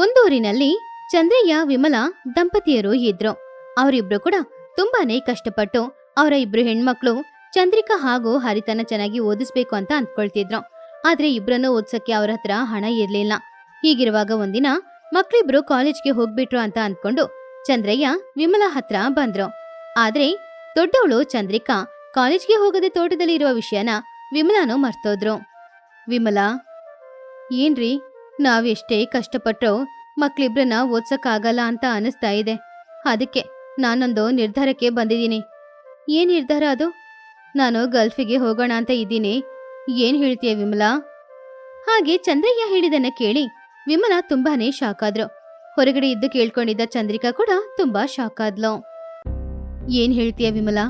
ಒಂದೂರಿನಲ್ಲಿ ಚಂದ್ರಯ್ಯ, ವಿಮಲಾ, ದಂಪತಿಯರು ಇದ್ರು. ಅವರಿಬ್ರು ಕೂಡ ತುಂಬಾನೇ ಕಷ್ಟಪಟ್ಟು ಅವರ ಇಬ್ರು ಹೆಣ್ಮಕ್ಳು ಚಂದ್ರಿಕಾ ಹಾಗೂ ಹರಿತನ ಚೆನ್ನಾಗಿ ಓದಿಸ್ಬೇಕು ಅಂತ ಅಂದ್ಕೊಳ್ತಿದ್ರು. ಆದ್ರೆ ಇಬ್ರನ್ನು ಓದ್ಸಕ್ಕೆ ಅವ್ರ ಹತ್ರ ಹಣ ಇರ್ಲಿಲ್ಲ. ಹೀಗಿರುವಾಗ ಒಂದಿನ ಮಕ್ಳಿಬ್ರು ಕಾಲೇಜ್ಗೆ ಹೋಗ್ಬಿಟ್ರು ಅಂತ ಅಂದ್ಕೊಂಡು ಚಂದ್ರಯ್ಯ, ವಿಮಲಾ ಹತ್ರ ಬಂದ್ರು. ಆದ್ರೆ ದೊಡ್ಡವಳು ಚಂದ್ರಿಕಾ ಕಾಲೇಜ್ಗೆ ಹೋಗದೆ ತೋಟದಲ್ಲಿ ಇರುವ ವಿಷಯನ ವಿಮಲಾನು ಮರ್ತೋದ್ರು. ವಿಮಲಾ, ಏನ್ರಿ? ನಾವೆಷ್ಟೇ ಕಷ್ಟಪಟ್ರು ಮಕ್ಳಿಬ್ರನ್ನ ಓದ್ಸಕ್ಕಾಗಲ್ಲ ಅಂತ ಅನಿಸ್ತಾ ಇದೆ. ಅದಕ್ಕೆ ನಾನೊಂದು ನಿರ್ಧಾರಕ್ಕೆ ಬಂದಿದ್ದೀನಿ. ಏನ್ ನಿರ್ಧಾರ ಅದು? ನಾನು ಗಲ್ಫಿಗೆ ಹೋಗೋಣ ಅಂತ ಇದ್ದೀನಿ. ಏನ್ ಹೇಳ್ತೀಯ ವಿಮಲಾ? ಹಾಗೆ ಚಂದ್ರಯ್ಯ ಹೇಳಿದನ್ನ ಕೇಳಿ ವಿಮಲಾ ತುಂಬಾನೇ ಶಾಕ್ ಆದ್ರು ಹೊರಗಡೆ ಇದ್ದು ಕೇಳ್ಕೊಂಡಿದ್ದ ಚಂದ್ರಿಕಾ ಕೂಡ ತುಂಬಾ ಶಾಕ್ ಆದ್ಲು ಏನ್ ಹೇಳ್ತೀಯ ವಿಮಲಾ?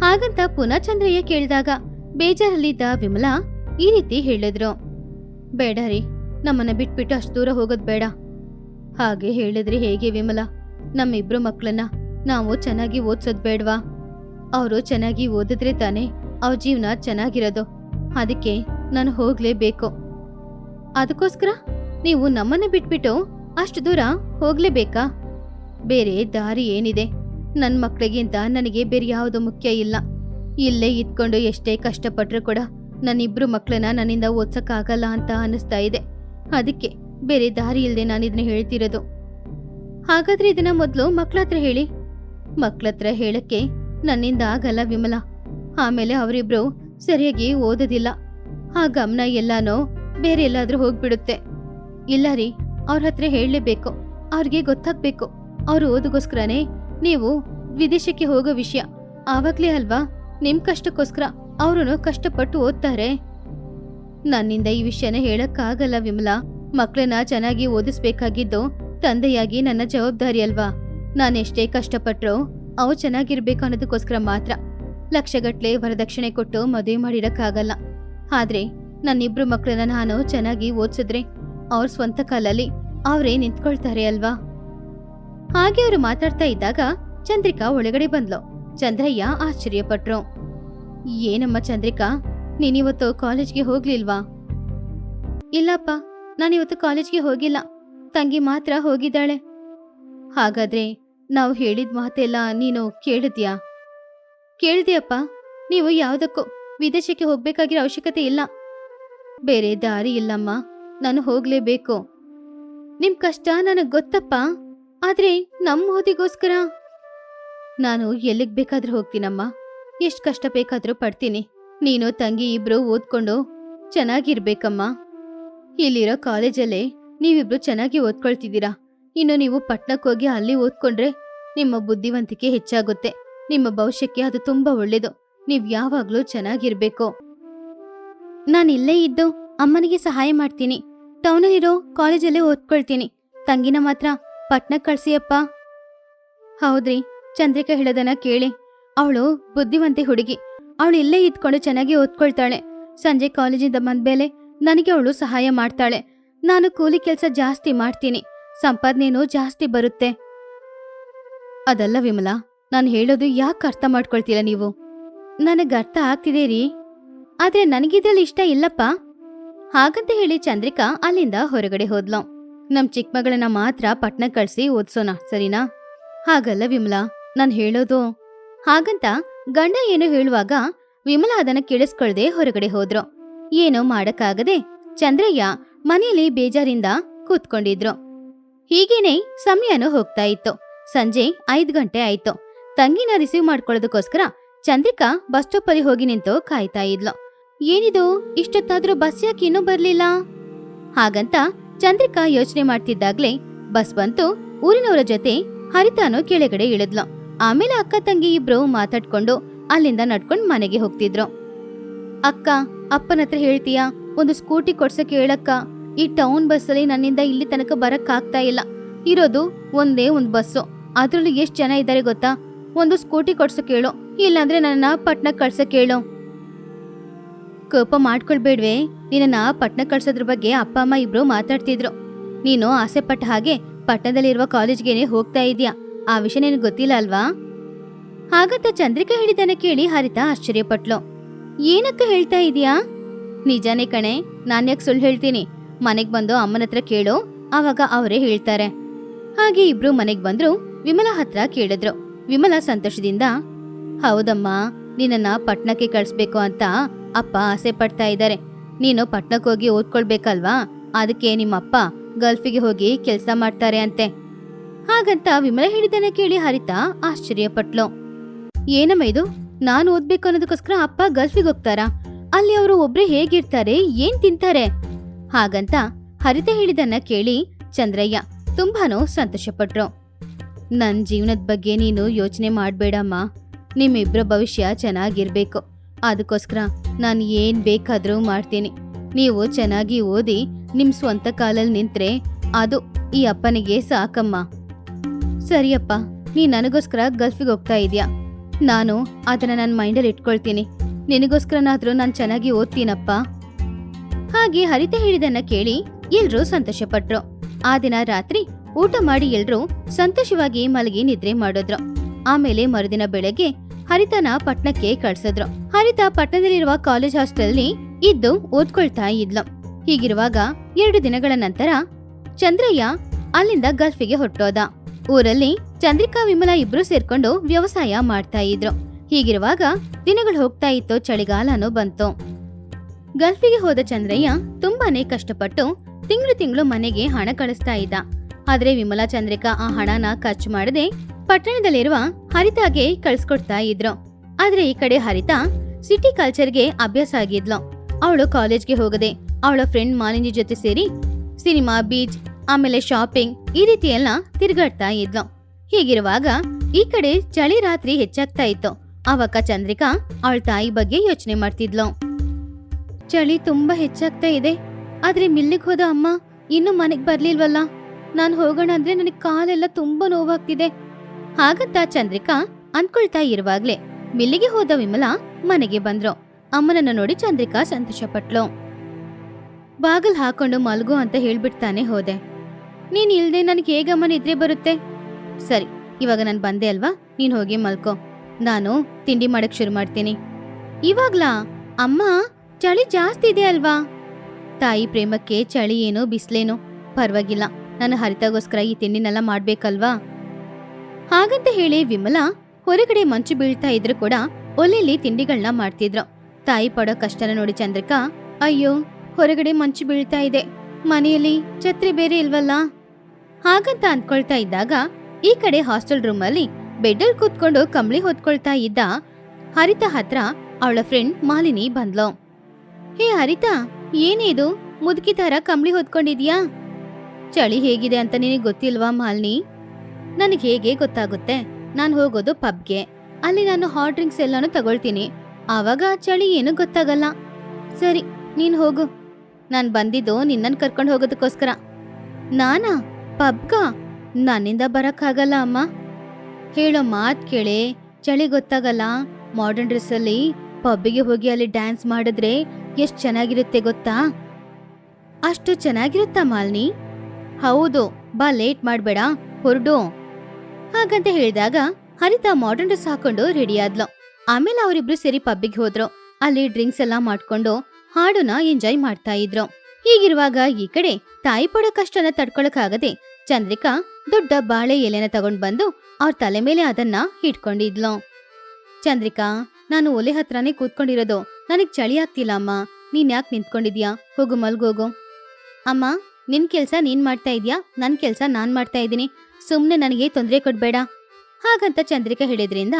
ಹಾಗಂತ ಪುನಃ ಚಂದ್ರಯ್ಯ ಕೇಳಿದಾಗ ಬೇಜಾರಲ್ಲಿದ್ದ ವಿಮಲಾ ಈ ರೀತಿ ಹೇಳಿದ್ರು. ಬೇಡ ರೀ ನಮ್ಮನ್ನ ಬಿಟ್ಬಿಟ್ಟು ಅಷ್ಟು ದೂರ ಹೋಗೋದ್ ಬೇಡ. ಹಾಗೆ ಹೇಳಿದ್ರೆ ಹೇಗೆ ವಿಮಲ? ನಮ್ಮಿಬ್ರು ಮಕ್ಕಳನ್ನ ನಾವು ಚೆನ್ನಾಗಿ ಓದ್ಸೋದ್ ಬೇಡ್ವಾ? ಅವರು ಚೆನ್ನಾಗಿ ಓದಿದ್ರೆ ತಾನೇ ಅವ್ರ ಜೀವನ ಚೆನ್ನಾಗಿರೋದು. ಅದಕ್ಕೆ ನಾನು ಹೋಗ್ಲೇಬೇಕು. ಅದಕ್ಕೋಸ್ಕರ ನೀವು ನಮ್ಮನ್ನ ಬಿಟ್ಬಿಟ್ಟು ಅಷ್ಟು ದೂರ ಹೋಗ್ಲೇಬೇಕಾ? ಬೇರೆ ದಾರಿ ಏನಿದೆ? ನನ್ನ ಮಕ್ಕಳಿಗಿಂತ ನನಗೆ ಬೇರೆ ಯಾವುದು ಮುಖ್ಯ ಇಲ್ಲ. ಇಲ್ಲೇ ಇದ್ಕೊಂಡು ಎಷ್ಟೇ ಕಷ್ಟಪಟ್ರು ಕೂಡ ನನ್ನಿಬ್ರು ಮಕ್ಕಳನ್ನ ನನ್ನಿಂದ ಓದ್ಸಕ್ಕಾಗಲ್ಲ ಅಂತ ಅನಿಸ್ತಾ ಇದೆ. ಅದಕ್ಕೆ ಬೇರೆ ದಾರಿ ಇಲ್ಲದೆ ನಾನು ಇದನ್ನ ಹೇಳ್ತಿರೋದು. ಹಾಗಾದ್ರೆ ಇದನ್ನ ಮೊದಲು ಮಕ್ಳ ಹತ್ರ ಹೇಳಿ. ಮಕ್ಳ ಹತ್ರ ಹೇಳಕ್ಕೆ ನನ್ನಿಂದ ಆಗಲ್ಲ ವಿಮಲ. ಆಮೇಲೆ ಅವರಿಬ್ರು ಸರಿಯಾಗಿ ಓದೋದಿಲ್ಲ. ಆ ಗಮನ ಎಲ್ಲಾನೋ ಬೇರೆ ಎಲ್ಲಾದ್ರೂ ಹೋಗ್ಬಿಡುತ್ತೆ. ಇಲ್ಲ ರೀ, ಅವ್ರ ಹತ್ರ ಹೇಳಲೇಬೇಕು. ಅವ್ರಿಗೆ ಗೊತ್ತಾಗ್ಬೇಕು. ಅವ್ರ ಓದಿಗೋಸ್ಕರನೇ ನೀವು ವಿದೇಶಕ್ಕೆ ಹೋಗೋ ವಿಷಯ. ಆವಾಗ್ಲೇ ಅಲ್ವಾ? ನಿಮ್ ಕಷ್ಟಕ್ಕೋಸ್ಕರ ಅವ್ರೂ ಕಷ್ಟಪಟ್ಟು ಓದ್ತಾರೆ. ನನ್ನಿಂದ ಈ ವಿಷಯನ ಹೇಳಕ್ಕಾಗಲ್ಲ ವಿಮಲಾ. ಮಕ್ಕಳನ್ನ ಚೆನ್ನಾಗಿ ಓದಿಸ್ಬೇಕಾಗಿದ್ದು ತಂದೆಯಾಗಿ ನನ್ನ ಜವಾಬ್ದಾರಿ ಅಲ್ವಾ? ನಾನೆಷ್ಟೇ ಕಷ್ಟಪಟ್ರು ಅವು ಚೆನ್ನಾಗಿರ್ಬೇಕು ಅನ್ನೋದಕ್ಕೋಸ್ಕರ ಮಾತ್ರ ಲಕ್ಷಗಟ್ಲೆ ವರದಕ್ಷಿಣೆ ಕೊಟ್ಟು ಮದುವೆ ಮಾಡಿಡಕ್ಕಾಗಲ್ಲ ಆದ್ರೆ ನನ್ನಿಬ್ರು ಮಕ್ಕಳನ್ನ ನಾನು ಚೆನ್ನಾಗಿ ಓದಿಸಿದ್ರೆ ಅವ್ರ ಸ್ವಂತ ಕಾಲಲ್ಲಿ ಅವರೇ ನಿಂತ್ಕೊಳ್ತಾರೆ ಅಲ್ವಾ? ಹಾಗೆ ಅವರು ಮಾತಾಡ್ತಾ ಇದ್ದಾಗ ಚಂದ್ರಿಕಾ ಒಳಗಡೆ ಬಂದ್ಲು. ಚಂದ್ರಯ್ಯ ಆಶ್ಚರ್ಯಪಟ್ರು. ಏನಮ್ಮ ಚಂದ್ರಿಕಾ? ನೀನಿವತ್ತು ಕಾಲೇಜ್ಗೆ ಹೋಗ್ಲಿಲ್ವಾ? ಇಲ್ಲಪ್ಪ, ನಾನಿವತ್ತು ಕಾಲೇಜ್ಗೆ ಹೋಗಿಲ್ಲ. ತಂಗಿ ಮಾತ್ರ ಹೋಗಿದ್ದಾಳೆ. ಹಾಗಾದ್ರೆ ನಾವು ಹೇಳಿದ ಮಾತೆಲ್ಲ ನೀನು ಕೇಳಿದ್ಯಾ? ಕೇಳಿದ್ಯಪ್ಪ, ನೀವು ಯಾವುದಕ್ಕೂ ವಿದೇಶಕ್ಕೆ ಹೋಗ್ಬೇಕಾಗಿರೋ ಅವಶ್ಯಕತೆ ಇಲ್ಲ. ಬೇರೆ ದಾರಿ ಇಲ್ಲಮ್ಮ, ನಾನು ಹೋಗ್ಲೇಬೇಕು. ನಿಮ್ ಕಷ್ಟ ನನಗೆ ಗೊತ್ತಪ್ಪ, ಆದ್ರೆ ನಮ್ಮ ಓದಿಗೋಸ್ಕರ. ನಾನು ಎಲ್ಲಿಗೆ ಬೇಕಾದ್ರೂ ಹೋಗ್ತೀನಮ್ಮ, ಎಷ್ಟು ಕಷ್ಟ ಬೇಕಾದರೂ ಪಡ್ತೀನಿ. ನೀನು ತಂಗಿ ಇಬ್ರು ಓದ್ಕೊಂಡು ಚೆನ್ನಾಗಿರ್ಬೇಕಮ್ಮ. ಇಲ್ಲಿರೋ ಕಾಲೇಜಲ್ಲೇ ನೀವಿಬ್ರು ಚೆನ್ನಾಗಿ ಓದ್ಕೊಳ್ತಿದ್ದೀರಾ. ಇನ್ನು ನೀವು ಪಟ್ನಕ್ಕೆ ಅಲ್ಲಿ ಓದ್ಕೊಂಡ್ರೆ ನಿಮ್ಮ ಬುದ್ಧಿವಂತಿಕೆ ಹೆಚ್ಚಾಗುತ್ತೆ. ನಿಮ್ಮ ಭವಿಷ್ಯಕ್ಕೆ ಅದು ತುಂಬಾ ಒಳ್ಳೇದು. ನೀವ್ ಯಾವಾಗ್ಲೂ ಚೆನ್ನಾಗಿರ್ಬೇಕು. ನಾನು ಇಲ್ಲೇ ಇದ್ದು ಅಮ್ಮನಿಗೆ ಸಹಾಯ ಮಾಡ್ತೀನಿ. ಟೌನಲ್ಲಿರೋ ಕಾಲೇಜಲ್ಲೇ ಓದ್ಕೊಳ್ತೀನಿ. ತಂಗಿನ ಮಾತ್ರ ಪಟ್ನಕ್ ಕಳ್ಸಿಯಪ್ಪ. ಹೌದ್ರಿ, ಚಂದ್ರಿಕಾ ಹೇಳೋದನ್ನ ಕೇಳಿ. ಅವಳು ಬುದ್ಧಿವಂತೆ ಹುಡುಗಿ. ಅವಳು ಇಲ್ಲೇ ಇದ್ಕೊಂಡು ಚೆನ್ನಾಗಿ ಓದ್ಕೊಳ್ತಾಳೆ. ಸಂಜೆ ಕಾಲೇಜಿಂದ ಬಂದ್ಮೇಲೆ ನನಗೆ ಅವಳು ಸಹಾಯ ಮಾಡ್ತಾಳೆ. ನಾನು ಕೂಲಿ ಕೆಲಸ ಜಾಸ್ತಿ ಮಾಡ್ತೀನಿ. ಸಂಪಾದನೆನೂ ಜಾಸ್ತಿ ಬರುತ್ತೆ. ಅದಲ್ಲ ವಿಮಲಾ, ನಾನು ಹೇಳೋದು ಯಾಕೆ ಅರ್ಥ ಮಾಡ್ಕೊಳ್ತೀರ ನೀವು? ನನಗೆ ಅರ್ಥ ಆಗ್ತಿದೆ ರೀ. ಆದ್ರೆ ನನಗಿದ್ರಲ್ಲಿ ಇಷ್ಟ ಇಲ್ಲಪ್ಪ. ಹಾಗಂತ ಹೇಳಿ ಚಂದ್ರಿಕಾ ಅಲ್ಲಿಂದ ಹೊರಗಡೆ ಹೋದ್ಲು. ನಮ್ ಚಿಕ್ಕಮಗಳನ್ನ ಮಾತ್ರ ಪಟ್ನ ಕಳ್ಸಿ ಓದ್ಸೋಣ, ಸರಿನಾ? ಹಾಗಲ್ಲ ವಿಮಲಾ, ನಾನು ಹೇಳೋದು ಹಾಗಂತ ಗಂಡ ಏನು ಹೇಳುವಾಗ ವಿಮಲಾ ಅದನ್ನ ಕೇಳಿಸ್ಕೊಳ್ದೆ ಹೊರಗಡೆ ಹೋದ್ರು. ಏನೋ ಮಾಡಕ್ಕಾಗದೆ ಚಂದ್ರಯ್ಯ ಮನೆಯಲ್ಲಿ ಬೇಜಾರಿಂದ ಕೂತ್ಕೊಂಡಿದ್ರು. ಹೀಗೇನೆ ಸಮಯನೂ ಹೋಗ್ತಾ ಇತ್ತು. ಸಂಜೆ ಐದು ಗಂಟೆ ಆಯ್ತು. ತಂಗಿನ ರಿಸೀವ್ ಮಾಡ್ಕೊಳ್ಳೋದಕ್ಕೋಸ್ಕರ ಚಂದ್ರಿಕಾ ಬಸ್ ಸ್ಟಾಪ್ ಅಲ್ಲಿ ಹೋಗಿ ನಿಂತು ಕಾಯ್ತಾ ಇದ್ಲು. ಏನಿದು, ಇಷ್ಟೊತ್ತಾದ್ರೂ ಬಸ್ ಯಾಕೆ ಇನ್ನೂ ಬರ್ಲಿಲ್ಲ? ಹಾಗಂತ ಚಂದ್ರಿಕಾ ಯೋಚನೆ ಮಾಡ್ತಿದ್ದಾಗ್ಲೇ ಬಸ್ ಬಂತು. ಊರಿನವರ ಜೊತೆ ಹರಿತಾನು ಕೆಳಗಡೆ ಇಳಿದ್ಲು. ಆಮೇಲೆ ಅಕ್ಕ ತಂಗಿ ಇಬ್ರು ಮಾತಾಡ್ಕೊಂಡು ಅಲ್ಲಿಂದ ನಡ್ಕೊಂಡು ಮನೆಗೆ ಹೋಗ್ತಿದ್ರು. ಅಕ್ಕ, ಅಪ್ಪನ ಹತ್ರ ಹೇಳ್ತೀಯಾ? ಒಂದು ಸ್ಕೂಟಿ ಕೊಡ್ಸಕ್ ಹೇಳಕ್ಕ. ಈ ಟೌನ್ ಬಸ್ಸಲ್ಲಿ ನನ್ನಿಂದ ಇಲ್ಲಿ ತನಕ ಬರಕ್ ಆಗ್ತಾ ಇಲ್ಲ. ಇರೋದು ಒಂದೇ ಒಂದು ಬಸ್ಸು. ಅದರಲ್ಲೂ ಎಷ್ಟು ಜನ ಇದ್ದಾರೆ ಗೊತ್ತಾ? ಒಂದು ಸ್ಕೂಟಿ ಕೊಡ್ಸಕ್ ಹೇಳು. ಇಲ್ಲಾಂದ್ರೆ ನನ್ನ ಪಟ್ನ ಕಳ್ಸಕ್ ಹೇಳು. ಕೋಪ ಮಾಡ್ಕೊಳ್ಬೇಡ್ವೆ. ನಿನ್ನ ಪಟ್ನ ಕಳ್ಸೋದ್ರ ಬಗ್ಗೆ ಅಪ್ಪ, ಅಮ್ಮ ಇಬ್ರು ಮಾತಾಡ್ತಿದ್ರು. ನೀನು ಆಸೆ ಪಟ್ಟ ಹಾಗೆ ಪಟ್ಟಣದಲ್ಲಿರುವ ಕಾಲೇಜ್ಗೆನೆ ಹೋಗ್ತಾ ಇದೀಯಾ? ಆ ವಿಷಯ ನಿನಗೆ ಗೊತ್ತಿಲ್ಲ ಅಲ್ವಾ? ಹಾಗಂತ ಚಂದ್ರಿಕಾ ಹೇಳಿದನ ಕೇಳಿ ಹರಿತಾ ಆಶ್ಚರ್ಯಪಟ್ಲು. ಏನಕ್ಕ ಹೇಳ್ತಾ ಇದೀಯಾ? ನಿಜಾನೇ ಕಣೆ ನಾನ್ಯಾಕೆ ಸುಳ್ಳು ಹೇಳ್ತೀನಿ? ಮನೆಗೆ ಬಂದು ಅಮ್ಮನ ಹತ್ರ ಕೇಳು ಆವಾಗ ಅವರೇ ಹೇಳ್ತಾರೆ. ಹಾಗೆ ಇಬ್ರು ಮನೆಗೆ ಬಂದ್ರು, ವಿಮಲಾ ಹತ್ರ ಕೇಳಿದ್ರು. ವಿಮಲಾ ಸಂತೋಷದಿಂದ, ಹೌದಮ್ಮ, ನಿನ್ನನ್ನ ಪಟ್ನಕ್ಕೆ ಕಳಿಸ್ಬೇಕು ಅಂತ ಅಪ್ಪ ಆಸೆ ಪಡ್ತಾ ಇದ್ದಾರೆ. ನೀನು ಪಟ್ನಕ್ಕೆ ಹೋಗಿ ಓದ್ಕೊಳ್ಬೇಕಲ್ವಾ? ಅದಕ್ಕೆ ನಿಮ್ಮಪ್ಪ ಗಲ್ಫಿಗೆ ಹೋಗಿ ಕೆಲಸ ಮಾಡ್ತಾರೆ ಅಂತೆ. ಹಾಗಂತ ವಿಮಲ ಹೇಳಿದ್ದನ್ನ ಕೇಳಿ ಹರಿತಾ ಆಶ್ಚರ್ಯಪಟ್ಲು. ಏನಮ್ಮ ಇದು? ನಾನು ಓದ್ಬೇಕು ಅನ್ನೋದಕ್ಕೋಸ್ಕರ ಅಪ್ಪ ಗಲ್ಫಿಗೆ ಹೋಗ್ತಾರಾ? ಅಲ್ಲಿ ಅವರು ಒಬ್ರೇ ಹೇಗಿರ್ತಾರೆ, ಏನ್ ತಿಂತಾರೆ? ಹಾಗಂತ ಹರಿತ ಹೇಳಿದನ್ನ ಕೇಳಿ ಚಂದ್ರಯ್ಯ ತುಂಬಾನು ಸಂತೋಷಪಟ್ರು. ನನ್ ಜೀವನದ ಬಗ್ಗೆ ನೀನು ಯೋಚನೆ ಮಾಡ್ಬೇಡಮ್ಮ. ನಿಮ್ಮಿಬ್ಬರ ಭವಿಷ್ಯ ಚೆನ್ನಾಗಿರ್ಬೇಕು. ಅದಕ್ಕೋಸ್ಕರ ನಾನು ಏನ್ ಬೇಕಾದ್ರೂ ಮಾಡ್ತೀನಿ. ನೀವು ಚೆನ್ನಾಗಿ ಓದಿ ನಿಮ್ ಸ್ವಂತ ಕಾಲಲ್ಲಿ ನಿಂತ್ರೆ ಅದು ಈ ಅಪ್ಪನಿಗೆ ಸಾಕಮ್ಮ. ಸರಿಯಪ್ಪ, ನೀ ನನಗೋಸ್ಕರ ಗಲ್ಫಿಗೆ ಹೋಗ್ತಾ ಇದೀಯಾ? ನಾನು ಅದನ್ನ ನನ್ನ ಮೈಂಡಲ್ಲಿ ಇಟ್ಕೊಳ್ತೀನಿ. ನಿನಗೋಸ್ಕರನಾದ್ರೂ ನಾನು ಚೆನ್ನಾಗಿ ಓದ್ತೀನಪ್ಪ. ಹಾಗೆ ಹರಿತ ಹೇಳಿದನ್ನ ಕೇಳಿ ಎಲ್ರೂ ಸಂತೋಷಪಟ್ರು. ಆ ದಿನ ರಾತ್ರಿ ಊಟ ಮಾಡಿ ಎಲ್ರೂ ಸಂತೋಷವಾಗಿ ಮಲಗಿ ನಿದ್ರೆ ಮಾಡಿದ್ರು. ಆಮೇಲೆ ಮರುದಿನ ಬೆಳಗ್ಗೆ ಹರಿತನ ಪಟ್ನಕ್ಕೆ ಕಳ್ಸಿದ್ರು. ಹರಿತ ಪಟ್ಟಣದಲ್ಲಿರುವ ಕಾಲೇಜ್ ಹಾಸ್ಟೆಲ್ನಿ ಇದ್ದು ಓದ್ಕೊಳ್ತಾ ಇದ್ಲು. ಹೀಗಿರುವಾಗ ಎರಡು ದಿನಗಳ ನಂತರ ಚಂದ್ರಯ್ಯ ಅಲ್ಲಿಂದ ಗಲ್ಫಿಗೆ ಹೊರಟೋದ. ಊರಲ್ಲಿ ಚಂದ್ರಿಕಾ, ವಿಮಲಾ ಇಬ್ರು ಸೇರ್ಕೊಂಡು ವ್ಯವಸಾಯ ಮಾಡ್ತಾ ಇದ್ರು. ಹೀಗಿರುವಾಗ ದಿನಗಳು ಹೋಗ್ತಾ ಇತ್ತು, ಚಳಿಗಾಲನೂ ಬಂತು. ಗಲ್ಫಿಗೆ ಹೋದ ಚಂದ್ರಯ್ಯ ತುಂಬಾನೇ ಕಷ್ಟಪಟ್ಟು ತಿಂಗಳು ತಿಂಗಳು ಮನೆಗೆ ಹಣ ಕಳಿಸ್ತಾ ಇದ್ದ. ಆದ್ರೆ ವಿಮಲಾ, ಚಂದ್ರಿಕಾ ಆ ಹಣನ ಖರ್ಚು ಮಾಡದೆ ಪಟ್ಟಣದಲ್ಲಿರುವ ಹರಿತಾಗೆ ಕಳ್ಸ್ಕೊಡ್ತಾ ಇದ್ರು. ಆದ್ರೆ ಈ ಕಡೆ ಹರಿತಾ ಸಿಟಿ ಕಲ್ಚರ್ಗೆ ಅಭ್ಯಾಸ ಆಗಿದ್ಲು. ಅವಳು ಕಾಲೇಜ್ಗೆ ಹೋಗದೆ ಅವಳ ಫ್ರೆಂಡ್ ಮಾಲಿನಿ ಜೊತೆ ಸೇರಿ ಸಿನಿಮಾ, ಬೀಚ್ ಆಮೇಲೆ ಶಾಪಿಂಗ್ ಈ ರೀತಿ ಎಲ್ಲ ತಿರುಗಾಡ್ತಾ ಇದ್ಲು. ಹೀಗಿರುವಾಗ ಈ ಕಡೆ ಚಳಿ ರಾತ್ರಿ ಹೆಚ್ಚಾಗ್ತಾ ಇತ್ತು. ಆವಾಗ ಚಂದ್ರಿಕಾ ಅವಳ ತಾಯಿ ಬಗ್ಗೆ ಯೋಚನೆ ಮಾಡ್ತಿದ್ಲು. ಚಳಿ ತುಂಬಾ ಹೆಚ್ಚಾಗ್ತಾ ಇದೆ. ಆದ್ರೆ ಮಿಲ್ಲಿಗೆ ಹೋದ ಅಮ್ಮ ಇನ್ನು ಮನೆಗ್ ಬರ್ಲಿಲ್ವಲ್ಲ? ನಾನ್ ಹೋಗೋಣ ಅಂದ್ರೆ ನನಗೆ ಕಾಲೆಲ್ಲ ತುಂಬಾ ನೋವಾಗ್ತಿದೆ. ಹಾಗಂತ ಚಂದ್ರಿಕಾ ಅನ್ಕೊಳ್ತಾ ಇರುವಾಗ್ಲೇ ಮಿಲ್ಲಿಗೆ ಹೋದ ವಿಮಲಾ ಮನೆಗೆ ಬಂದ್ರು. ಅಮ್ಮನನ್ನ ನೋಡಿ ಚಂದ್ರಿಕಾ ಸಂತೋಷ ಪಟ್ಲು ಬಾಗಲ್ ಹಾಕೊಂಡು ಮಲ್ಗು ಅಂತ ಹೇಳ್ಬಿಡ್ತಾನೆ ಹೋದೆ. ನೀನ್ ಇಲ್ದೆ ನನ್ಗೆ ಹೇಗಮ್ಮ ನಿದ್ರೆ ಬರುತ್ತೆ? ಸರಿ, ಇವಾಗ ನಾನು ಬಂದೆ ಅಲ್ವಾ? ನೀನ್ ಹೋಗಿ ಮಲ್ಕೋ. ನಾನು ತಿಂಡಿ ಮಾಡಕ್ ಶುರು ಮಾಡ್ತೀನಿ. ಇವಾಗ್ಲಾ? ಅಮ್ಮ, ಚಳಿ ಜಾಸ್ತಿ ಇದೆ ಅಲ್ವಾ? ತಾಯಿ ಪ್ರೇಮಕ್ಕೆ ಚಳಿ ಏನೋ ಬಿಸ್ಲೇನೋ. ಪರವಾಗಿಲ್ಲ, ನಾನು ಹರಿತಗೋಸ್ಕರ ಈ ತಿಂಡಿನೆಲ್ಲ ಮಾಡ್ಬೇಕಲ್ವಾ? ಹಾಗಂತ ಹೇಳಿ ವಿಮಲಾ ಹೊರಗಡೆ ಮಂಚು ಬೀಳ್ತಾ ಇದ್ರು ಕೂಡ ಒಲೆಯಲ್ಲಿ ತಿಂಡಿಗಳನ್ನ ಮಾಡ್ತಿದ್ರು. ತಾಯಿ ಪಡೋ ಕಷ್ಟನ ನೋಡಿ ಚಂದ್ರಿಕಾ, ಅಯ್ಯೋ, ಹೊರಗಡೆ ಮಂಚು ಬೀಳ್ತಾ ಇದೆ. ಮನೆಯಲ್ಲಿ ಛತ್ರಿ ಬೇರೆ ಇಲ್ವಲ್ಲ? ಹಾಗಂತ ಅಂದ್ಕೊಳ್ತಾ ಇದ್ದಾಗ ಈ ಕಡೆ ಹಾಸ್ಟೆಲ್ ರೂಮ್ ರೂಮಲ್ಲಿ ಬೆಡ್ಡಲ್ ಕೂತ್ಕೊಂಡು ಕಂಬಳಿ ಹೊತ್ಕೊಳ್ತಾ ಇದ್ದ ಹರಿತ ಹತ್ರ ಅವಳ ಫ್ರೆಂಡ್ ಮಾಲಿನಿ ಬಂದ್ಲು. ಹೇ ಹರಿತಾ ಏನಿದು ಮುದುಕಿ ತರ ಕಂಬಳಿ ಹೊತ್ಕೊಂಡಿದ್ಯಾ? ಚಳಿ ಹೇಗಿದೆ ಅಂತ ನಿನಗೆ ಗೊತ್ತಿಲ್ವಾ ಮಾಲಿನಿ? ನನಗೆ ಹೇಗೆ ಗೊತ್ತಾಗುತ್ತೆ? ನಾನು ಹೋಗೋದು ಪಬ್ಗೆ. ಅಲ್ಲಿ ನಾನು ಹಾಟ್ ಡ್ರಿಂಕ್ಸ್ ಎಲ್ಲಾನು ತಗೊಳ್ತೀನಿ. ಆವಾಗ ಚಳಿ ಏನು ಗೊತ್ತಾಗಲ್ಲ. ಸರಿ, ನೀನ್ ಹೋಗು. ನಾನು ಬಂದಿದ್ದು ನಿನ್ನನ್ನು ಕರ್ಕೊಂಡು ಹೋಗೋದಕ್ಕೋಸ್ಕರ. ನಾನಾ? ಪಬ್ಗ, ನನ್ನಿಂದ ಬರಕ್ಕಾಗಲ್ಲ ಅಮ್ಮ. ಹೇಳೋ ಮಾತ್ ಕೇಳೆ, ಚಳಿ ಗೊತ್ತಾಗಲ್ಲ. ಮಾಡರ್ನ್ ಡ್ರೆಸ್ಸಲ್ಲಿ ಪಬ್ಬಿಗೆ ಹೋಗಿ ಅಲ್ಲಿ ಡ್ಯಾನ್ಸ್ ಮಾಡಿದ್ರೆ ಎಷ್ಟು ಚೆನ್ನಾಗಿರುತ್ತೆ ಗೊತ್ತಾ? ಅಷ್ಟು ಚೆನ್ನಾಗಿರುತ್ತಾ ಮಾಲ್ನಿ? ಹೌದು, ಬಾ ಲೇಟ್ ಮಾಡಬೇಡ, ಹೊರಡು. ಹಾಗಂತ ಹೇಳಿದಾಗ ಹರಿತಾ ಮಾಡರ್ನ್ ಡ್ರೆಸ್ ಹಾಕೊಂಡು ರೆಡಿ ಆದ್ಲು. ಆಮೇಲೆ ಅವರಿಬ್ರು ಸೇರಿ ಪಬ್ಬಿಗೆ ಹೋದ್ರು. ಅಲ್ಲಿ ಡ್ರಿಂಕ್ಸ್ ಎಲ್ಲ ಮಾಡ್ಕೊಂಡು ಹಾಡುನ ಎಂಜಾಯ್ ಮಾಡ್ತಾ ಇದ್ರು. ಹೀಗಿರುವಾಗ ಈ ಕಡೆ ತಾಯಿ ಪಡೋ ಕಷ್ಟನ ತಡ್ಕೊಳಕ್ಕಾಗದೆ ಚಂದ್ರಿಕಾ ದೊಡ್ಡ ಬಾಳೆ ಎಲೆನ ತಗೊಂಡ್ ಬಂದು ಅವ್ರ ತಲೆ ಮೇಲೆ ಅದನ್ನ ಇಟ್ಕೊಂಡಿದ್ಲು. ಚಂದ್ರಿಕಾ, ನಾನು ಒಲೆ ಹತ್ರನೇ ಕೂತ್ಕೊಂಡಿರೋದು. ನನಗ್ ಚಳಿ ಆಗ್ತಿಲ್ಲ ಅಮ್ಮ. ನೀನ್ ಯಾಕೆ ನಿಂತ್ಕೊಂಡಿದ್ಯಾ? ಹೋಗು ಮಲ್ಗೋಗು. ಅಮ್ಮ, ನಿನ್ ಕೆಲ್ಸ ನೀನ್ ಮಾಡ್ತಾ ಇದ್ಯಾ? ನನ್ ಕೆಲ್ಸ ನಾನ್ ಮಾಡ್ತಾ ಇದ್ದೀನಿ. ಸುಮ್ನೆ ನನಗೆ ತೊಂದರೆ ಕೊಡ್ಬೇಡ. ಹಾಗಂತ ಚಂದ್ರಿಕಾ ಹೇಳಿದ್ರಿಂದ